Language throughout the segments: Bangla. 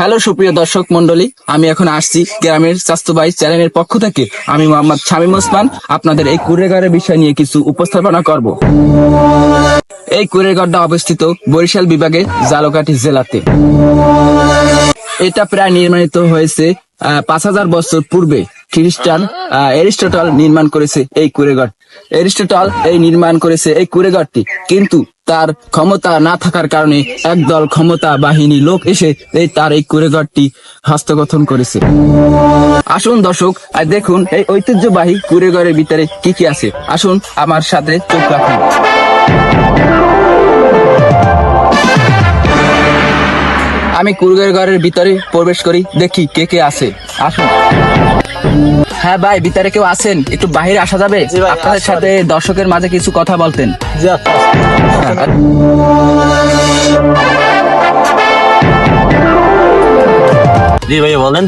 হ্যালো সুপ্রিয় দর্শক মন্ডলী আমি এখন আসছি গ্রামের স্বাস্থ্যবাই চ্যানেলের পক্ষ থেকে। আমি মোহাম্মদ শামীম ওসমান, আপনাদের এই কুড়েঘরের বিষয় নিয়ে কিছু উপস্থাপনা করব। এই কুড়েঘরটা অবস্থিত বরিশাল বিভাগের জালকাঠি জেলাতে। এটা প্রায় নির্মাণিত হয়েছে পাঁচ হাজার বছর পূর্বে খ্রিস্টান এরিস্টটল নির্মাণ করেছে এই কুড়েঘর এরিস্টটল এই নির্মাণ করেছে এই কুড়েঘরটি। কিন্তু তার ক্ষমতা না থাকার কারণে একদল ক্ষমতা বাহিনী লোক এসে এই তার এই কুড়েঘরটি হস্তগঠন করেছে। আসুন দর্শক, আর দেখুন এই ঐতিহ্যবাহী কুড়েঘরের ভিতরে কি কি আছে। আসুন আমার সাথে চোখ রাখুন। আমি কুরগের ঘরের ভিতরে প্রবেশ করি দেখি কে কে আছে। আসুন। হ্যাঁ ভাই ভিতরে কেউ আছেন? একটু বাহিরে আসা যাবে? আপনাদের সাথে দর্শকের মাঝে কিছু কথা বলতেন। জি ভাই বলেন।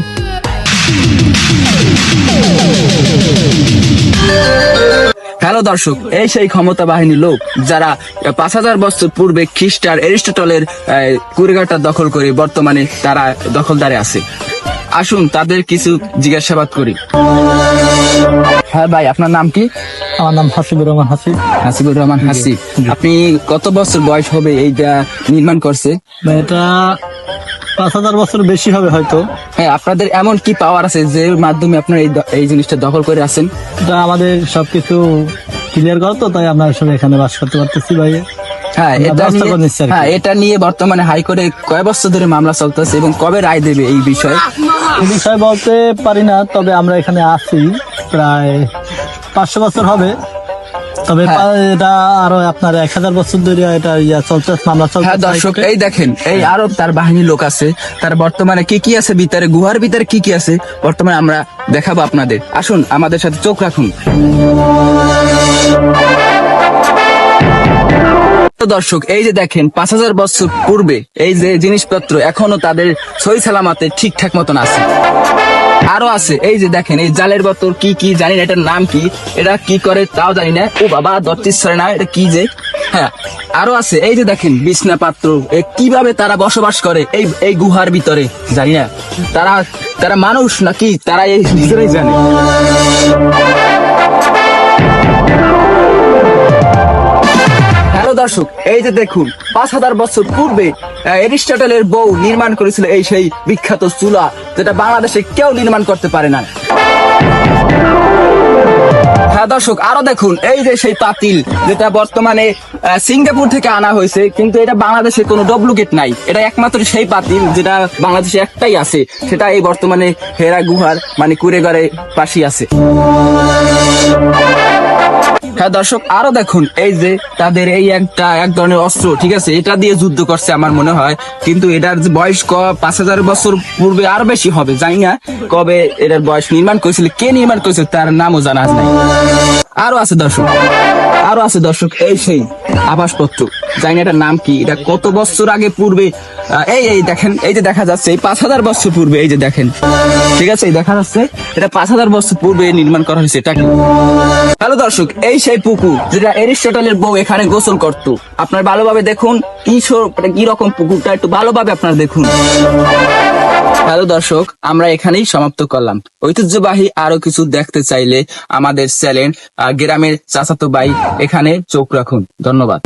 হ্যালো দর্শক এই সেই ক্ষমতা বাহিনী লোক যারা পাঁচ হাজার বছর পূর্বে খ্রিস্টার এরিস্টটলের কুড়িঘাটা দখল করে বর্তমানে তারা দখলদারে আছে। আসুন তাদের কিছু জিজ্ঞাসাবাদ করি। হ্যাঁ ভাই আপনার নাম কি? আমার নাম হাসিবুর রহমান হাসিব হাসিবুর রহমান হাসিব আপনি কত বছর বয়স হবে এইটা নির্মাণ করছে? এটা পাঁচ হাজার বছর বেশি হবে হয়তো। হ্যাঁ আপনাদের এমন কি পাওয়ার আছে যে মাধ্যমে আপনার এই দ- এই জিনিসটা দখল করে আছেন? এটা আমাদের সবকিছু ক্লিয়ার করো তো তাই আমরা আসলে এখানে বাস করতে পারতেছি ভাই। হ্যাঁ এটা ব্যবস্থা নিয়ে করে নিচ্ছি আর কি। হ্যাঁ এটা নিয়ে বর্তমানে হাইকোর্টে কয় বছর ধরে মামলা চলতেছে এবং কবে রায় দেবে এই বিষয়ে? এই বিষয়ে বলতে পারি না তবে আমরা এখানে আছি প্রায় পাঁচশো বছর হবে। তবে হ্যাঁ। এটা আরও আপনার এক হাজার বছর ধরে এটা ইয়া চলতে মামলা চলতে হ্যাঁ দর্শক এই দেখেন এই আরও তার বাহিনী লোক আছে তার বর্তমানে কি কি আছে ভিতরে গুহার ভিতরে কি কি আছে বর্তমানে আমরা দেখাবো আপনাদের। আসুন আমাদের সাথে চোখ রাখুন। দর্শক এই যে দেখেন পাঁচ হাজার বছর পূর্বে এই যে জিনিসপত্র এখনও তাদের সই সালামাতে ঠিকঠাক মতন আছে। আরও আছে। এই যে দেখেন, এই জালের বোতল কি কি জানি না, এটার নাম কি, এটা কি করে তাও জানি না। ও বাবা দত্তিস না, এটা কি যে? হ্যাঁ আরও আছে। এই যে দেখেন, বিছনা পাত্র কীভাবে তারা বসবাস করে এই এই গুহার ভিতরে, জানি না। তারা তারা মানুষ নাকি? তারা এই জানে। দর্শক, এই যে দেখুন, পাঁচ হাজার বছর পূর্বে এরিস্টটলের বউ নির্মাণ করেছিল এই সেই বিখ্যাত চুলা, যেটা বাংলাদেশে কেউ নির্মাণ করতে পারে না। হ্যাঁ দর্শক, আরও দেখুন, এই যে সেই পাতিল যেটা বর্তমানে সিঙ্গাপুর থেকে আনা হয়েছে, কিন্তু এটা বাংলাদেশে কোনো ডুপ্লিকেট নাই। এটা একমাত্র সেই পাতিল যেটা বাংলাদেশে একটাই আছে, সেটা এই বর্তমানে হেরা গুহার মানে কুড়েঘরে পাশে আছে। হ্যাঁ দর্শক, আরও দেখুন, এই যে তাদের এই একটা, এক ধরনের অস্ত্র, ঠিক আছে? এটা দিয়ে যুদ্ধ করছে আমার মনে হয়। কিন্তু এটার বয়স ক, পাঁচ হাজার বছর পূর্বে আরও বেশি হবে, জানি না। কবে এটার বয়স নির্মাণ করেছিল, কে নির্মাণ করেছিল, তার নামও জানা নাই। আরও আছে, দর্শক। আরও আছে দর্শক, এই সেই আবাসপত্র। জানি এটার নাম কি? এটা কত বছর আগে পূর্বে এই এই দেখেন, এই যে দেখা যাচ্ছে, এই পাঁচ হাজার বছর পূর্বে, এই যে দেখেন। ঠিক আছে, এই দেখা যাচ্ছে, এটা পাঁচ হাজার বছর পূর্বে নির্মাণ করা হয়েছে, এটা হ্যালো দর্শক, এই সেই পুকুর যেটা এরিস্টটলের বউ এখানে গোসল করত। আপনার ভালোভাবে দেখুন, কি মানে কি রকম পুকুরটা, একটু ভালোভাবে আপনার দেখুন। হ্যালো দর্শক, আমরা এখানেই সমাপ্ত করলাম। ঐতিহ্যবাহী আরও কিছু দেখতে চাইলে আমাদের চ্যানেল গ্রামের চাচাতো বাই এখানে চোখ রাখুন। ধন্যবাদ।